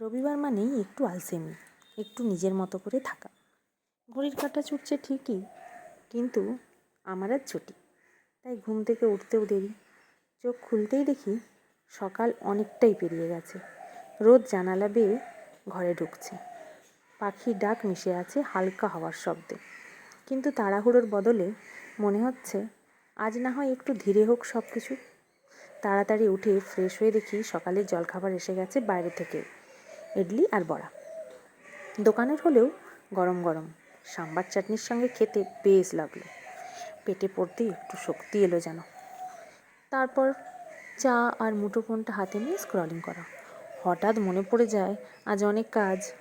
রবিবার মানেই একটু আলসেমি, একটু নিজের মতো করে থাকা। ঘড়ির কাঁটা ছুটছে ঠিকই, কিন্তু আমার আর ছুটি। তাই ঘুম থেকে উঠতেও দেরি। চোখ খুলতেই দেখি সকাল অনেকটাই পেরিয়ে গেছে। রোদ জানালা বেয়ে ঘরে ঢুকছে। পাখির ডাক মিশে আছে হালকা হওয়ার শব্দে। কিন্তু তাড়াহুড়োর বদলে মনে হচ্ছে আজ না হয় একটু ধীরে হোক সব কিছু তাড়াতাড়ি উঠে ফ্রেশ হয়ে দেখি সকালের জলখাবার এসে গেছে বাইরে থেকে ইডলি আর বড়া। দোকানের হলেও গরম গরম সাম্বার চাটনির সঙ্গে খেতে বেশ লাগল। পেটে পড়তেই একটু শক্তি এলো যেন। তারপর চা আর মুঠো ফোনটা হাতে নিয়ে স্ক্রলিং করা। হঠাৎ মনে পড়ে যায়, আজ অনেক কাজ।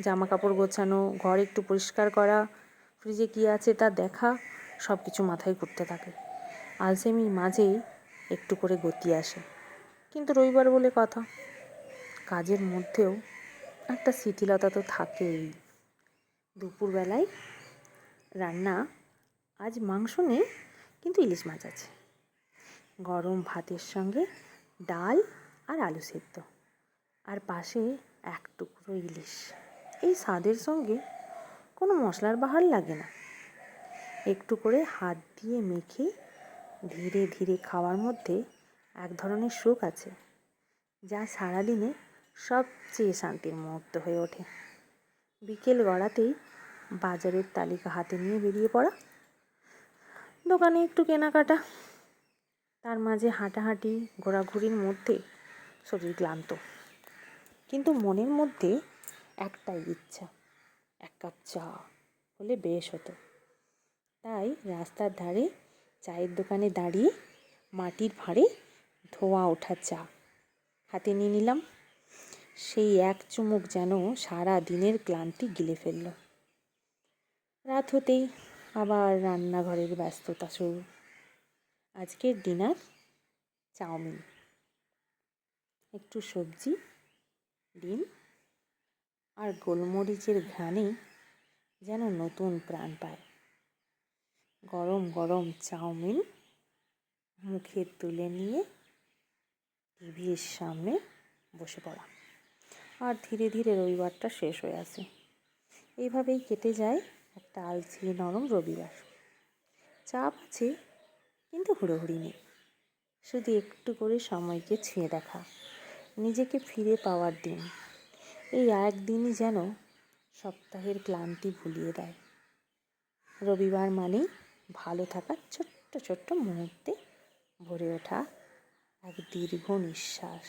জামা কাপড় গোছানো, ঘর একটু পরিষ্কার করা ফ্রিজে কী আছে তা দেখা সব কিছু মাথায় ঘুরতে থাকে। আলসেমির মাঝেই একটু করে গতি আসে। কিন্তু রবিবার বলে কথা। কাজের মধ্যেও একটা শিথিলতা তো থাকেই। দুপুরবেলায় রান্না, আজ মাংস নেই, কিন্তু ইলিশ মাছ আছে। গরম ভাতের সঙ্গে ডাল আর আলু সেদ্ধ। আর পাশে এক টুকরো ইলিশ। এই স্বাদের সঙ্গে কোনো মশলার বাহার লাগে না। একটু করে হাত দিয়ে মেখে ধীরে ধীরে খাওয়ার মধ্যে এক ধরনের সুখ আছে, যা সারাদিনে সবচেয়ে শান্তির মুহূর্ত হয়ে ওঠে। বিকেল গড়াতেই বাজারের তালিকা হাতে নিয়ে বেরিয়ে পড়া। দোকানে একটু কেনাকাটা। তার মাঝে হাঁটাহাঁটি, ঘোরাঘুরির মধ্যে শরীর ক্লান্ত। কিন্তু মনের মধ্যে একটাই ইচ্ছা, এক কাপ চা হলে বেশ হতো। তাই রাস্তার ধারে চায়ের দোকানে দাঁড়িয়ে মাটির ভাঁড়ে ধোঁয়া ওঠা চা হাতে নিয়ে নিলাম। সেই এক চুমুক যেন সারা দিনের ক্লান্তি গিলে ফেলল। রাত হতেই আবার রান্নাঘরের ব্যস্ততা শুরু। আজকের ডিনার চাউমিন। একটু সবজি, ডিম আর গোলমরিচের ঘ্রাণে যেন নতুন প্রাণ পায়। গরম গরম চাউমিন মুখে তুলে নিয়ে টিভির সামনে বসে পড়া। আর ধীরে ধীরে রবিবারটা শেষ হয়ে আসে। এইভাবেই কেটে যায় একটা আলছি নরম রবিবার। চাপ আছে, কিন্তু হুড়োহুড়ি নেই। শুধু একটু করে সময়কে ছুঁয়ে দেখা, নিজেকে ফিরে পাওয়ার দিন। এই একদিনই যেন সপ্তাহের ক্লান্তি ভুলিয়ে দেয়। রবিবার মানেই ভালো থাকার ছোট্ট ছোট্ট মুহূর্তে ভরে ওঠা এক দীর্ঘ নিঃশ্বাস।